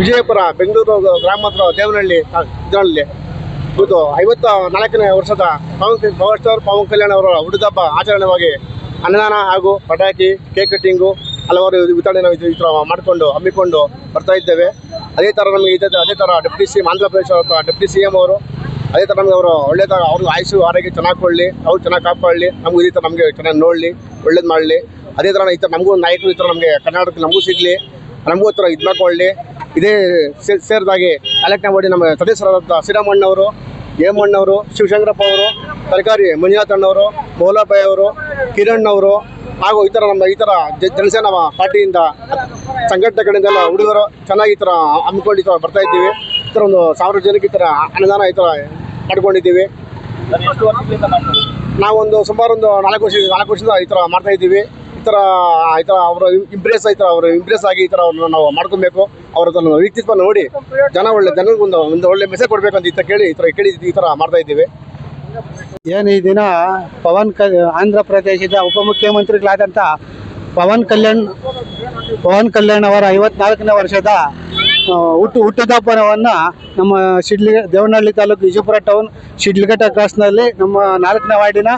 ವಿಜಯಪುರ, ಬೆಂಗಳೂರು, ಗ್ರಾಮಾಂತರ, ದೇವನಹಳ್ಳಿ, ಇದರಲ್ಲಿ ಇವತ್ತು ಐವತ್ತ ನಾಲ್ಕನೇ ವರ್ಷದ ಪವನ್ ಪವರ್ ಸ್ಟಾರ್ ಪವನ್ ಕಲ್ಯಾಣ್ ಅವರ ಹುಡುಗಬ್ಬ ಆಚರಣೆವಾಗಿ ಅನ್ನದಾನ ಹಾಗೂ ಪಟಾಕಿ, ಕೇಕ್ ಕಟ್ಟಿಂಗು ಹಲವಾರು ವಿತರಣೆ ನಾವು ಈ ಥರ ಮಾಡಿಕೊಂಡು, ಹಮ್ಮಿಕೊಂಡು ಬರ್ತಾ ಇದ್ದೇವೆ. ಅದೇ ಥರ ನಮಗೆ ಇದೆ ಅದೇ ಥರ deputy C, Andhra Pradesh deputy C M ಅವರು, ಅದೇ ಥರ ನಮಗೆ ಅವರು ಒಳ್ಳೆ ಥರ ಅವ್ರಿಗೆ ಆರೋಗ್ಯ ಚೆನ್ನಾಗಿ ಕೊಡಲಿ ಅವ್ರು ಚೆನ್ನಾಗಿ ಕಾಪಾಡಲಿ, ನಮಗೂ ಇದೇ ಥರ ನಮಗೆ ಚೆನ್ನಾಗಿ ನೋಡಲಿ, ಒಳ್ಳೇದು ಮಾಡಲಿ. ಅದೇ ಥರ ಈ ಥರ ನಮಗೂ ನಾಯಕರು ಈ ಥರ ನಮಗೆ ಕರ್ನಾಟಕಕ್ಕೆ ನಮಗೂ ಸಿಗಲಿ, ನಮಗೂ ಈ ಥರ ಇದು ಮಾಡ್ಕೊಳ್ಳಿ. ಇದೇ ಸೇರಿದಾಗೆ ಅಲೆಕ್ಟ್ ಮಾಡಿ ನಮ್ಮ ಸದಸ್ಯರಾದಂಥ ಶ್ರೀರಾಮಣ್ಣವರು ಹೇಮಣ್ಣವರು, ಶಿವಶಂಕರಪ್ಪ ಅವರು, ತರಕಾರಿ ಮಂಜುನಾಥ್ ಅಣ್ಣವರು ಮೌಲಾಬಾಯಿ ಅವರು ಕಿರಣ್ ಅವರು ಹಾಗೂ ಈ ನಮ್ಮ ಈ ಥರ ಪಾರ್ಟಿಯಿಂದ ಸಂಘಟನೆ ಕಡೆಯಿಂದೆಲ್ಲ ಹುಡುಗರು ಚೆನ್ನಾಗಿ ಈ ಥರ ಹಮ್ಮಿಕೊಂಡು ಈ ಥರ ಬರ್ತಾ ಇದ್ದೀವಿ. ಈ ಥರ ಒಂದು ಸಾವಿರ ಜನಕ್ಕೆ ಈ ಥರ ಅನುದಾನ ಈ ಥರ ಮಾಡ್ಕೊಂಡಿದ್ದೀವಿ. ಎಷ್ಟು ನಾವೊಂದು ಸುಮಾರು ಒಂದು ನಾಲ್ಕು ವರ್ಷ, ನಾಲ್ಕು ವರ್ಷದಿಂದ ಈ ಥರ ಮಾಡ್ತಾ ಇದ್ದೀವಿ. ಥರ ಈ ಥರ ಅವರು ಇಂಪ್ರೆಸ್ ಆಯ್ತರ ಅವರ ಇಂಪ್ರೆಸ್ ಆಗಿ ಈ ಥರ ನಾವು ಮಾಡ್ಕೊಬೇಕು. ಅವ್ರ ವ್ಯಕ್ತಿತ್ವ ನೋಡಿ, ಜನ ಒಳ್ಳೆ ಜನಗೊಂದು ಒಂದು ಒಂದು ಒಳ್ಳೆ ಮೆಸೇಜ್ ಅಂತ ಈ ಥರ ಕೇಳಿ, ಈ ಥರ ಕೇಳಿ, ಈ ಥರ ಮಾಡ್ತಾ ಇದ್ದೀವಿ. ಏನು ಈ ದಿನ ಪವನ್ ಕ, ಆಂಧ್ರ ಪ್ರದೇಶದ ಉಪಮುಖ್ಯಮಂತ್ರಿಗಳಾದಂಥ ಪವನ್ ಕಲ್ಯಾಣ್ ಪವನ್ ಕಲ್ಯಾಣ್ ಅವರ ಐವತ್ನಾಲ್ಕನೇ ವರ್ಷದ ಹುಟ್ಟು, ಹುಟ್ಟದಪ್ಪನವನ್ನು ನಮ್ಮ ಶಿಡ್ಲಿ, ದೇವನಹಳ್ಳಿ ತಾಲೂಕು ವಿಜಯಪುರ ಟೌನ್ ಶಿಡ್ಲಘಟ್ಟ ಕ್ರಾಸ್ನಲ್ಲಿ ನಮ್ಮ ನಾಲ್ಕನೇ ವಾರ್ಡಿನ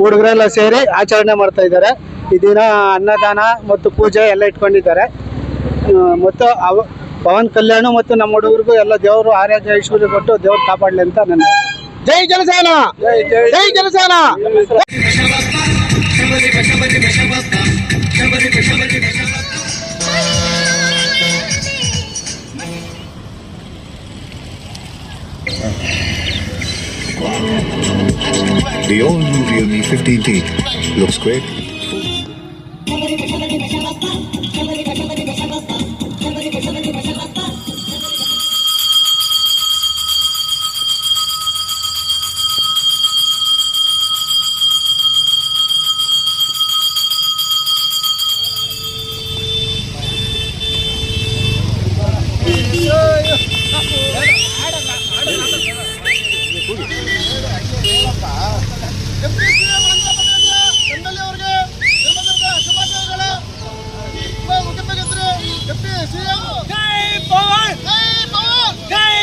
ಹುಡುಗರೆಲ್ಲ ಸೇರಿ ಆಚರಣೆ ಮಾಡ್ತಾ ಇದ್ದಾರೆ. ಈ ದಿನ ಅನ್ನದಾನ ಮತ್ತು ಪೂಜೆ ಎಲ್ಲ ಇಟ್ಕೊಂಡಿದ್ದಾರೆ. ಮತ್ತು ಅವ ಪವನ್ ಕಲ್ಯಾಣ ಮತ್ತು ನಮ್ಮ ಹುಡುಗರಿಗೂ ಎಲ್ಲ ದೇವರು ಆರೋಗ್ಯ ಐಶ್ವರ್ಯ ಕೊಟ್ಟು ದೇವ್ರು ಕಾಪಾಡಲಿ ಅಂತ ನನ್ನ ಜೈ ಜನಸೇನ! ಜೈ ಜನಸೇನ! The all-new Realme 15T looks great. Jai Pavan Jai